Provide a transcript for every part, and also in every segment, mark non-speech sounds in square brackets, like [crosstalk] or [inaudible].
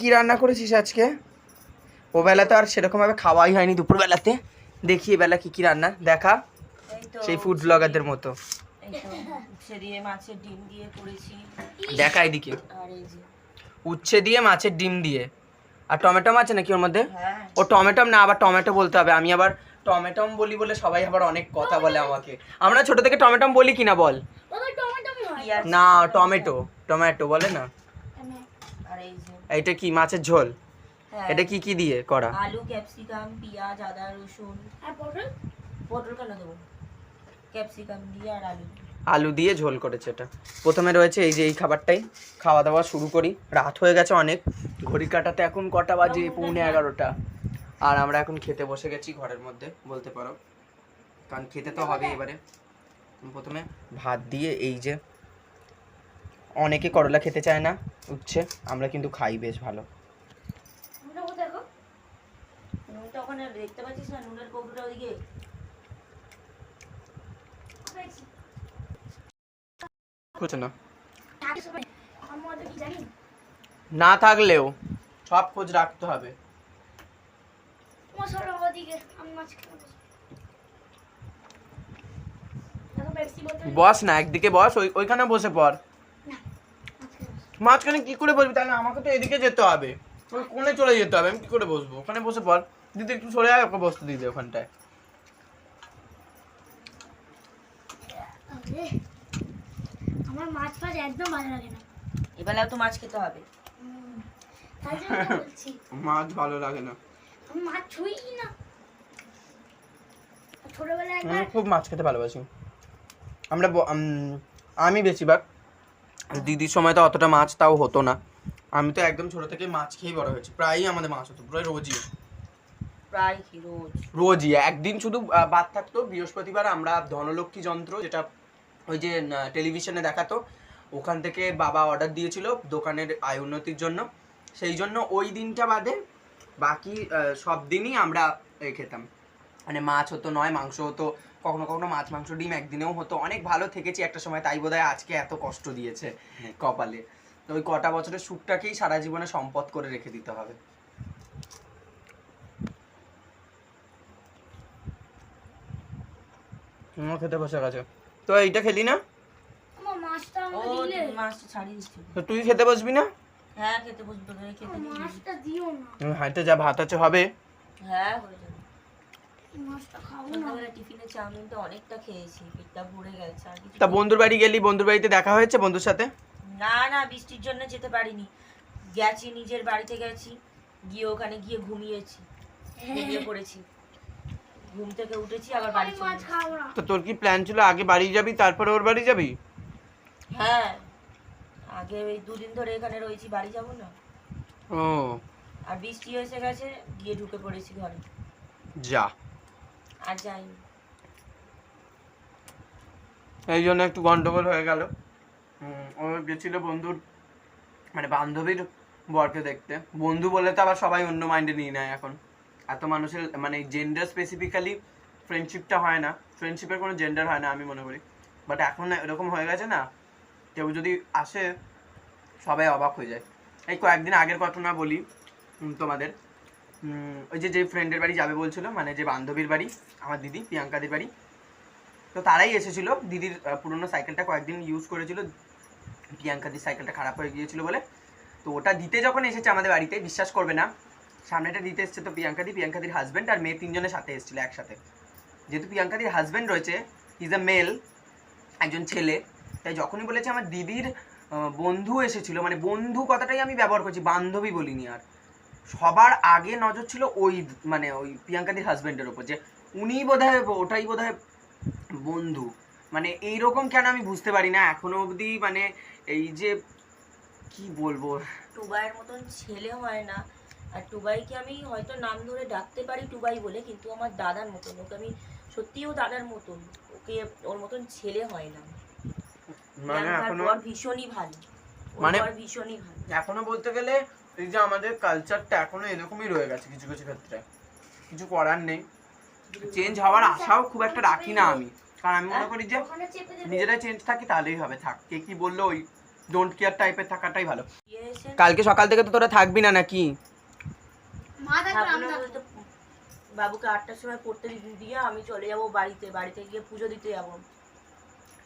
কি রান্না করেছিস আজকে? ও বেলা তো আর সেরকমভাবে খাওয়াই হয়নি দুপুরবেলাতে। দেখি এবেলা কি কি রান্না দেখা। সেই ফুড ব্লগারদের মতো। উচ্ছে দিয়ে মাছের ডিম দিয়ে করেছি। দেখা এদিকে। উচ্ছে দিয়ে মাছের ডিম দিয়ে। আর টমেটো আছে নাকি ওর মধ্যে? হ্যাঁ। ও টমেটম না আবার টমেটো বলতে হবে। আমি আবার টমেটম বলি বলে সবাই আবার অনেক কথা বলে আমাকে। আমরা ছোট থেকে টমেটম বলি কিনা বল? না টমেটো। টমেটো বলে না। আর এই যে। এইটা কি মাছের ঝোল? হ্যাঁ। এটা কি কি দিয়ে করা? আলু ক্যাপসিকাম পেঁয়াজ আদা রসুন। আর পটল? কেন দেবো? ক্যাপসিকাম দিয়ে আর আলু। আলু দিয়ে ঝোল করেছে এটা। প্রথমে রয়েছে এই যে এই খাবারটাই। খাওয়া দাওয়া শুরু করি। রাত হয়ে গেছে অনেক। ঘড়ি কাটাতে এখন কটা বাজে? পৌনে এগারোটা। আর আমরা এখন খেতে বসে গেছি ঘরের মধ্যে বলতে পারো। কারণ খেতে তো হবে এবারে। প্রথমে ভাত দিয়ে এই যে অনেকে করলা খেতে চায় না উচ্ছে আমরা কিন্তু খাই বেশ ভালো। নুনটা দেখতে পাচ্ছিস না? নুনের কৌটোটা ওদিকে। বুঝছ না। না থাকলেও সব খোঁজ রাখতে হবে। বস না একদিকে বস ওই ওইখানে বসে পড়। মাঝখানে কি করে বসবি? তাহলে আমাকে তো এদিকে যেতে হবে। ওই কোণে চলে যেতে হবে। আমি কি করে বসবো? ওখানে বসে পড়। দিদি একটু সরে আয় ওকে বসতে দিদি ওখানটায়। আমার মাছ ফাছ একদম ভালো লাগে না। এবেলাও তো মাছ খেতে হবে। উম, তাই জন্য তো বলছি। [laughs] মাছ ভালো লাগে না। আমি মাছ ছুঁই না। ছোটবেলায় একবার খুব মাছ খেতে ভালোবাসি। আমরা আমি বেশিরভাগ দিদির সময় তো অতটা মাছ তাও হতো না। আমি তো একদম ছোট থেকে মাছ খেয়েই বড় হয়েছি। প্রায়ই আমাদের মাছ হতো প্রায় রোজই। প্রায় রোজ? রোজই একদিন শুধু বাদ থাকতো বৃহস্পতিবার আমরা ধনলক্ষ্মী যন্ত্র যেটা ওই যে টেলিভিশনে দেখাতো ওখান থেকে বাবা অর্ডার দিয়েছিল দোকানের আয় উন্নতির জন্য। সেই জন্য ওই দিনটা বাদে বাকি সব দিনই আমরা এ খেতাম। মানে মাছ হতো নয় মাংস হতো কখনো কখনো মাছ মাংস ডিম একদিনেও হতো। অনেক ভালো থেকেছি একটা সময় তাই বোধহয় আজকে এত কষ্ট দিয়েছে কপালে। তো ওই কটা বছরের সুখটাকেই সারা জীবনে সম্পদ করে রেখে দিতে হবে। খেতে বসে গেছে। তো এইটা খেলি না? তুই খেতে বসবি না? হ্যাঁ খেতে বসবো হাঁটতে যা ভাত আছে হবে। হ্যাঁ তা বন্ধুর বাড়ি গেলি বন্ধুর বাড়িতে দেখা হয়েছে বন্ধুর সাথে? না না বৃষ্টির জন্য যেতে পারিনি। গেছি নিজের বাড়িতে গেছি গিয়ে ওখানে গিয়ে ঘুমিয়েছি ঘুমিয়ে পড়েছি। ঘুম থেকে উঠেছি আবার বাড়ি চলে তো তোর কি প্ল্যান ছিল আগে বাড়ি যাবি তারপরে ওর বাড়ি যাবি? হ্যাঁ আগে ওই দুদিন ধরে এখানে রয়েছি বাড়ি যাব না। ও। আর বৃষ্টি এসে গেছে গিয়ে ঢুকে পড়েছি ঘরে। যা। আর যাইনি এই জন্য একটু গন্ডগোল হয়ে গেল। ও গেছিল বন্ধুর মানে বান্ধবীর বরকে দেখতে। বন্ধু বলে তো আবার সবাই অন্য মাইন্ডে নিয়ে নেয় এখন। এত মানুষের মানে জেন্ডার স্পেসিফিক্যালি ফ্রেন্ডশিপটা হয় না। ফ্রেন্ডশিপের কোনো জেন্ডার হয় না, আমি মনে করি। বাট এখন এরকম হয়ে গেছে না, কেউ যদি আসে, সবাই অবাক হয়ে যায়। এই কয়েকদিন আগের ঘটনা বলি তোমাদের। ওই যে যে ফ্রেন্ডের বাড়ি যাবে বলছিল মানে যে বান্ধবীর বাড়ি, আমার দিদি, প্রিয়াঙ্কাদের বাড়ি। তো তারাই এসেছিল। দিদির পুরনো সাইকেলটা কয়েকদিন ইউজ করেছিল। প্রিয়াঙ্কাদির সাইকেলটা খারাপ হয়ে গিয়েছিল বলে। তো ওটা দিতে যখন এসেছে আমাদের বাড়িতে, বিশ্বাস করবে না। সামনেটা দিতে এসেছে তো প্রিয়াঙ্কাদি, প্রিয়াঙ্কাদির হাজব্যান্ড আর মেয়ে তিনজনের সাথে এসেছিল একসাথে। যেহেতু প্রিয়াঙ্কাদির হাজব্যান্ড রয়েছে ইজ আ মেল একজন ছেলে, তাই যখনই বলেছে আমার দিদির বন্ধু এসেছিল মানে বন্ধু কথাটাই আমি ব্যবহার করছি, বান্ধবী বলিনি আর। সবার আগে নজর ছিল ওই মানে ওই প্রিয়াঙ্কাদির হাজব্যান্ডের ওপর যে উনি বোধহয় ওটাই বোধহয় বন্ধু। মানে এইরকম কেন আমি বুঝতে পারি না এখনও অবধি মানে এই যে কি বলব? টুবাইয়ের মতন ছেলে হয় না। আর টুবাইকে আমি হয়তো নাম ধরে ডাকতে পারি টুবাই বলে কিন্তু আমার দাদার মতন ওকে আমি সত্যিও দাদার মতন ওকে ওর মতন ছেলে হয় না। মানে এখনও ভীষণই ভালো। মানে- ভীষণই ভালো। এখনও বলতে গেলে এই যে আমাদের কালচারটা এখনও এরকমই রয়ে গেছে কিছু কিছু ক্ষেত্রে। কিছু করার নেই। চেঞ্জ হওয়ার আশাও খুব একটা রাখি না আমি। কারণ আমি মনে করি যে নিজেরাই চেঞ্জ থাকি তাহলেই হবে। থাক কে কি বলল ওই ডোন্ট কেয়ার টাইপের থাকাটাই ভালো। কালকে সকাল থেকে তো তোরা থাকবি না নাকি? তো বাবুকে আটটার সময় পড়তে দি- দিয়ে আমি চলে যাব বাড়িতে। বাড়িতে গিয়ে পুজো দিতে যাব।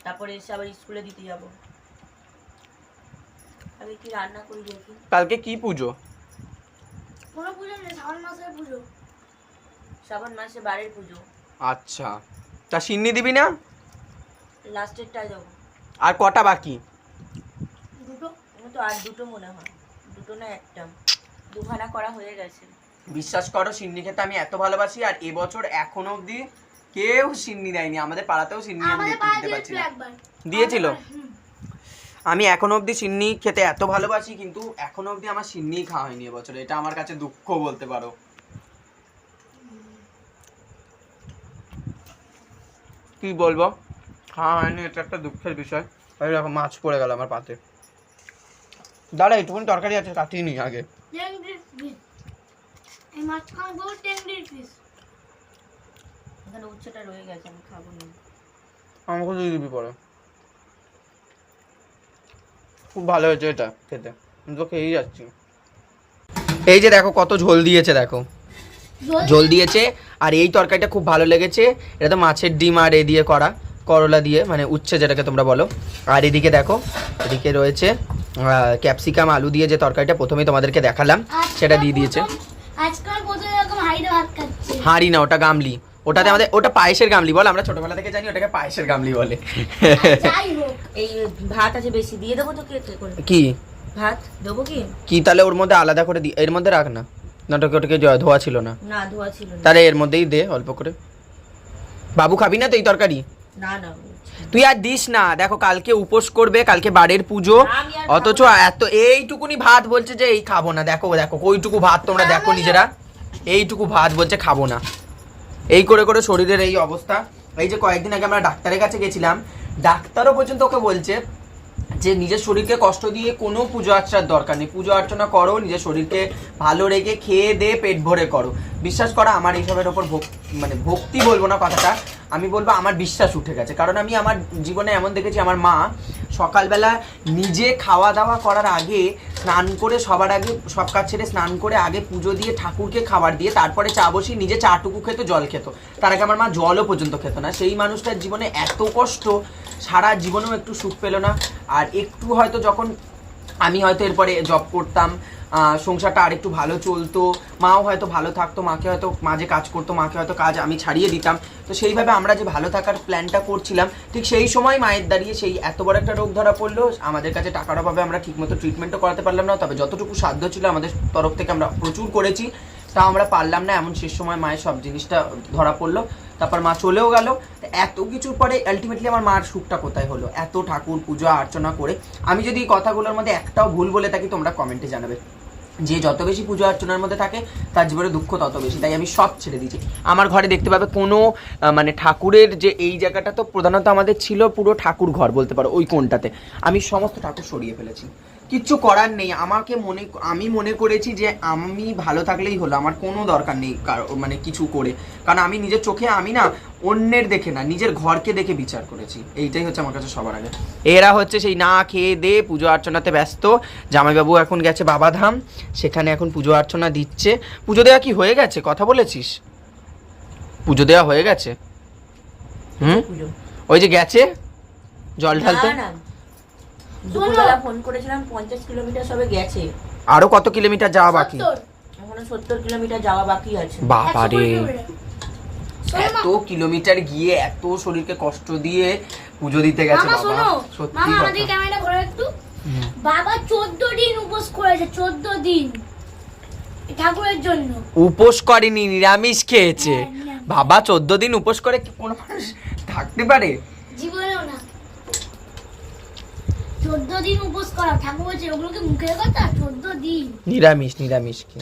তারপরে এসে আবার স্কুলে দিতে যাব। আমি কি রান্না করি দেখি। কালকে কি পুজো? কোনো পুজো নেই শ্রাবণ মাসের পুজো। শ্রাবণ মাসে বাড়ির পুজো। আচ্ছা। তা সিন্নি দিবি না? লাস্টেরটায় যাব আর কটা বাকি? দুটো। তো আর দুটো মনে হয়। দুটো না একটা। দুখানা করা হয়ে গেছে। বিশ্বাস করো সিন্নি খেতে আমি এত ভালোবাসি আর এবছর এখনও অবধি কেউ সিন্নি দেয়নি। আমাদের পাড়াতেও সিন্নি আমি আমাদের দেখতে দিতে পারছি দিয়েছিল? না দিয়েছিল হুম। আমি এখনও অবধি সিন্নি খেতে এত ভালোবাসি কিন্তু এখনও অবধি আমার সিন্নি খাওয়া হয়নি এবছর। এটা আমার কাছে দুঃখ বলতে পারো। কি বলব? খাওয়া হয়নি এটা একটা দুঃখের বিষয়। দেখো মাছ পড়ে গেল আমার পাতে। দাঁড়া একটুখানি তরকারি আছে কাটিয়ে নি আগে। আমি আমাকে দিয়ে দিবি পরে। খুব ভালো হয়েছে এটা খেতে। আমি তো খেয়েই যাচ্ছি। এই যে দেখো কত ঝোল দিয়েছে দেখো। ঝোল? দিয়েছে আর এই তরকারিটা খুব ভালো লেগেছে। এটা তো মাছের ডিম আর এ দিয়ে করা করলা দিয়ে মানে উচ্ছে যেটাকে তোমরা বলো। আর এদিকে দেখো এদিকে রয়েছে ক্যাপসিকাম আলু দিয়ে যে তরকারিটা প্রথমেই তোমাদেরকে দেখালাম সেটা দিয়ে দিয়েছে। আজকাল প্রথমে এরকম হাইডে ভাত খাচ্ছে। হাঁড়ি না ওটা গামলি। ওটাতে আমাদের ওটা পায়েসের গামলি বল আমরা ছোটবেলা থেকে জানি ওটাকে পায়েসের গামলি বলে। যাই হোক এই ভাত আছে বেশি দিয়ে দেবো তো কেটে করে। কি? ভাত দেবো কি? কি তাহলে ওর মধ্যে আলাদা করে দি এর মধ্যে রাখ না। না ওটাকে ওটাকে ধোয়া ছিল না। না ধোয়া ছিল না। তাহলে এর মধ্যেই দে অল্প করে। বাবু খাবি না তো এই তরকারি? না না তুই আর দিস না। দেখো কালকে উপোস করবে কালকে বাড়ির পুজো। অথচ এত এইটুকুনি ভাত বলছে যে এই খাব না দেখো দেখো ওইটুকু ভাত তোমরা দেখো নিজেরা। এইটুকু ভাত বলছে খাব না। এই করে করে শরীরের এই অবস্থা। এই যে কয়েকদিন আগে আমরা ডাক্তারের কাছে গেছিলাম, ডাক্তারও পর্যন্ত ওকে বলছে যে নিজের শরীরকে কষ্ট দিয়ে কোনো পুজো আর্চার দরকার নেই। পুজো অর্চনা করো, নিজের শরীরকে ভালো রেখে খেয়ে দে, পেট ভরে করো। বিশ্বাস করো, আমার এইসবের ওপর মানে ভক্তি বলব না কথাটা। আমি বলব, আমার বিশ্বাস উঠে গেছে। কারণ আমি আমার জীবনে এমন দেখেছি, আমার মা সকালবেলা নিজে খাওয়া দাওয়া করার আগে স্নান করে সবার আগে সব কাজ ছেড়ে স্নান করে আগে পুজো দিয়ে ঠাকুরকে খাবার দিয়ে তারপরে চা বসি নিজে চাটুকু খেত, জল খেত। তার আগে আমার মা জলও পর্যন্ত খেত না। সেই মানুষটার জীবনে এত কষ্ট, সারা জীবনেও একটু সুখ পেল না। আর একটু হয়তো যখন আমি হয়তো এরপরে জব করতাম সংসারটা আরেকটু ভালো চলতো, মাও হয়তো ভালো থাকতো, মাকে হয়তো মাঝে কাজ করতো, মাকে হয়তো কাজ আমি ছাড়িয়ে দিতাম। তো সেইভাবে আমরা যে ভালো থাকার প্ল্যানটা করছিলাম, ঠিক সেই সময় মায়ের দাঁড়িয়ে সেই এত বড় একটা রোগ ধরা পড়ল, আমাদের কাছে টাকার অভাবে আমরা ঠিকমতো ট্রিটমেন্টও করাতে পারলাম না, তবে যতটুকু সাধ্য ছিল আমাদের তরফ থেকে আমরা প্রচুর করেছি। তা আমরা পারলাম না, এমন শেষ সময় মায়ের সব জিনিসটা ধরা পড়ল। তারপর মা চলেও গেল। এত কিছুর পরে আলটিমেটলি আমার মার সুখটা কোথায় হলো? এত ঠাকুর পূজা অর্চনা করে। আমি যদি কথাগুলোর মধ্যে একটাও ভুল বলে থাকি, তোমরা কমেন্টে জানাবে। যে যত বেশি পুজো অর্চনার মধ্যে থাকে, তার জীবনে দুঃখ তত বেশি। তাই আমি সব ছেড়ে দিয়েছি। আমার ঘরে দেখতে পাবে কোনো মানে ঠাকুরের যে এই জায়গাটা তো প্রধানত আমাদের ছিল পুরো ঠাকুর ঘর বলতে পারো, ওই কোনটাতে আমি সমস্ত ঠাকুর সরিয়ে ফেলেছি। কিচ্ছু করার নেই। আমাকে মনে আমি মনে করেছি যে আমি ভালো থাকলেই হলো। আমার কোনো দরকার নেই মানে কিছু করে। কারণ আমি নিজের চোখে আমি না অন্যের দেখে না নিজের ঘরকে দেখে বিচার করেছি। এইটাই হচ্ছে আমার কাছে সবার আগে। এরা হচ্ছে সেই না খেয়ে দে পুজো অর্চনাতে ব্যস্ত। জামাইবাবু এখন গেছে বাবাধাম সেখানে এখন পুজো অর্চনা দিচ্ছে। পুজো দেওয়া কি হয়ে গেছে? কথা বলেছিস? পুজো দেওয়া হয়ে গেছে? হুম? ওই যে গেছে? জল ঢালতে? দুপুরবেলা ফোন করেছিলাম পঞ্চাশ কিলোমিটার সবে গেছে। আরও কত কিলোমিটার যাওয়া বাকি? সত্তর। এখনও সত্তর কিলোমিটার যাওয়া বাকি আছে। বাবা একশো রে। কুড়ি কিলোমিটার। শোনো মা, এত কিলোমিটার গিয়ে এত শরীরকে কষ্ট দিয়ে পুজো দিতে গেছে বাবা শোনো সত্যি মামা আমাদের ক্যামেরাটা ঘোরো একটু। বাবা চোদ্দ দিন উপোস করেছে চোদ্দ দিন। ঠাকুরের জন্য। উপোস করেনি নিরামিষ খেয়েছে। হ্যাঁ, বাবা চোদ্দ দিন উপোস করে কি কোনো মানুষ থাকতে পারে? জীবনেও না। চোদ্দ দিন উপোস করা। ঠাকুর বলছে ওগুলোকে মুখের কথা? চোদ্দ দিন? নিরামিষ নিরামিষ কি?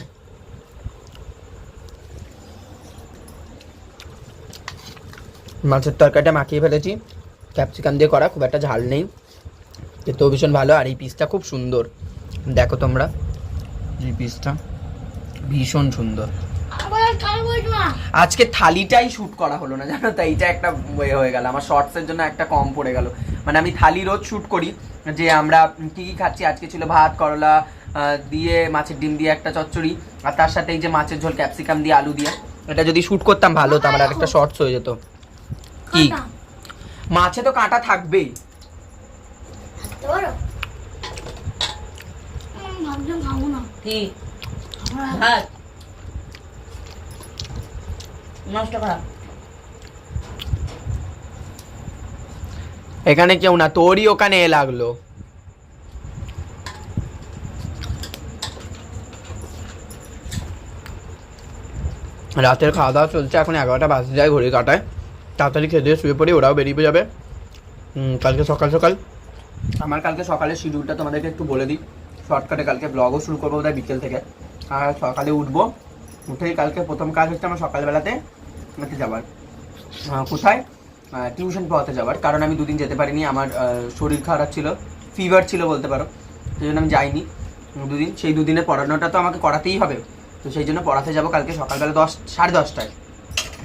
মাছের তরকারিটা মাখিয়ে ফেলেছি। ক্যাপসিকাম দিয়ে করা খুব একটা ঝাল নেই। খেতেও ভীষণ ভালো আর এই পিসটা খুব সুন্দর। দেখো তোমরা এই পিসটা ভীষণ সুন্দর। আজকে থালিটাই শুট করা হলো না জানো তো? এইটা একটা ওয়ে হয়ে গেল। আমার শর্টসের জন্য একটা কম পড়ে গেল। মানে আমি থালি রোজ শ্যুট করি যে আমরা কী কী খাচ্ছি আজকে ছিল ভাত করলা দিয়ে মাছের ডিম দিয়ে একটা চচ্চড়ি আর তার সাথে এই যে মাছের ঝোল ক্যাপসিকাম দিয়ে আলু দিয়ে। এটা যদি শ্যুট করতাম ভালো হতো আমার একটা শর্টস হয়ে যেত। কি? মাছে তো কাঁটা থাকবেই। নষ্ট করা। এখানে কেউ না, তোরই ওখানে এ লাগল। রাতের খাওয়া দাওয়া চলছে, এখন এগারোটা বাজে যায় ঘড়ি কাটায়। তাড়াতাড়ি খেয়ে দিয়ে শুয়ে পড়ি, ওরাও বেরিয়ে যাবে। কালকে সকাল সকাল। আমার কালকে সকালের শিডিউলটা তোমাদেরকে একটু বলে দিই। শর্টকাটে কালকে ব্লগও শুরু করব বোধহয় বিকেল থেকে। আর সকালে উঠবো, উঠেই কালকে প্রথম কাজ হচ্ছে আমার সকালবেলাতে যাবার। কোথায়? টিউশন পড়াতে যাওয়ার। কারণ আমি দুদিন যেতে পারিনি, আমার শরীর খারাপ ছিল ফিভার ছিল বলতে পারো। সেই জন্য আমি যাইনি দুদিন। সেই দুদিনের পড়ানোটা তো আমাকে করাতেই হবে। তো সেই জন্য পড়াতে যাব কালকে সকালবেলা দশ, সাড়ে দশটায়।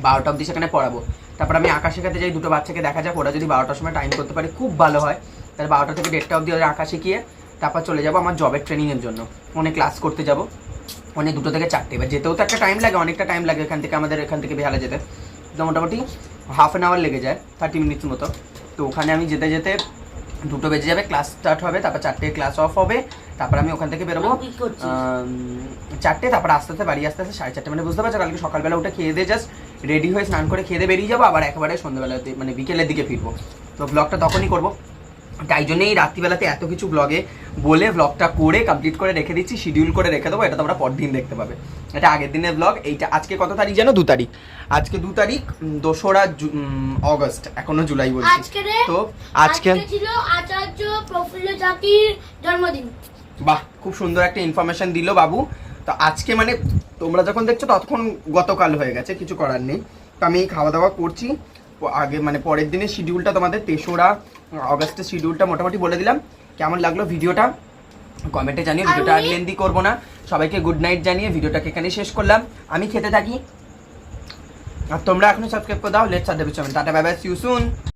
বারোটা অবধি সেখানে পড়াবো। তারপর আমি আঁকা শেখাতে যাই, দুটো বাচ্চাকে দেখা যাক। ওরা যদি বারোটার সময় টাইম করতে পারে, খুব ভালো হয়। তাহলে বারোটা থেকে দেড়টা অবধি ওদের আঁকা শিখিয়ে তারপর চলে যাব আমার জবের ট্রেনিংয়ের জন্য। অনেক ক্লাস করতে যাব। অনেক দুটো থেকে চারটে। এবার যেতেও তো একটা টাইম লাগে, অনেকটা টাইম লাগে এখান থেকে, আমাদের এখান থেকে বেহালা যেতে। তো মোটামুটি হাফ অ্যান আওয়ার লেগে যায় থার্টি মিনিটস মতো। তো ওখানে আমি যেতে যেতে দুটো বেজে যাবে ক্লাস স্টার্ট হবে তারপর চারটে ক্লাস অফ হবে তারপর আমি ওখান থেকে বেরোবো। চারটে তারপর আস্তে আস্তে বাড়ি আস্তে আস্তে সাড়ে চারটে মানে বুঝতে পারছ কালকে সকালবেলা উঠে খেয়ে দিয়ে জাস্ট রেডি হয়ে স্নান করে খেয়ে দিয়ে বেরিয়ে যাব আবার একেবারে সন্ধ্যাবেলাতে মানে বিকেলের দিকে ফিরবো। তো ব্লগটা তখনই করব। তাই জন্যই রাত্রিবেলাতে এত কিছু ব্লগে বলে ব্লগটা করে কমপ্লিট করে রেখে দিচ্ছি শিডিউল করে রেখে দেবো এটা তোমরা পরদিন দেখতে পাবে। এটা আগের দিনের ব্লগ এইটা আজকে কত তারিখ জানো দু তারিখ। আজকে দু তারিখ দোসরা অগস্ট এখনও জুলাই বলছি। তো আজকে ছিল আচার্য প্রফুল্ল জন্মদিন। বাহ খুব সুন্দর একটা ইনফরমেশন দিল বাবু। তো আজকে মানে তোমরা যখন দেখছ ততক্ষণ গতকাল হয়ে গেছে কিছু করার নেই। তো আমি খাওয়া দাওয়া করছি। আগে মানে পরের দিনের শিডিউলটা তোমাদের তেসরা অগস্টের শিডিউলটা মোটামুটি বলে দিলাম। কেমন লাগল ভিডিওটা? কমেন্টে জানিয়ে ভিডিওটা আর লেন্দি করব না। সবাইকে গুড নাইট জানিয়ে ভিডিওটাকে এখানে শেষ করলাম। আমি খেতে থাকি। আর তোমরা এখনও সাবস্ক্রাইব করে দাও। Let বিচমেন্ট tata bye bye see you soon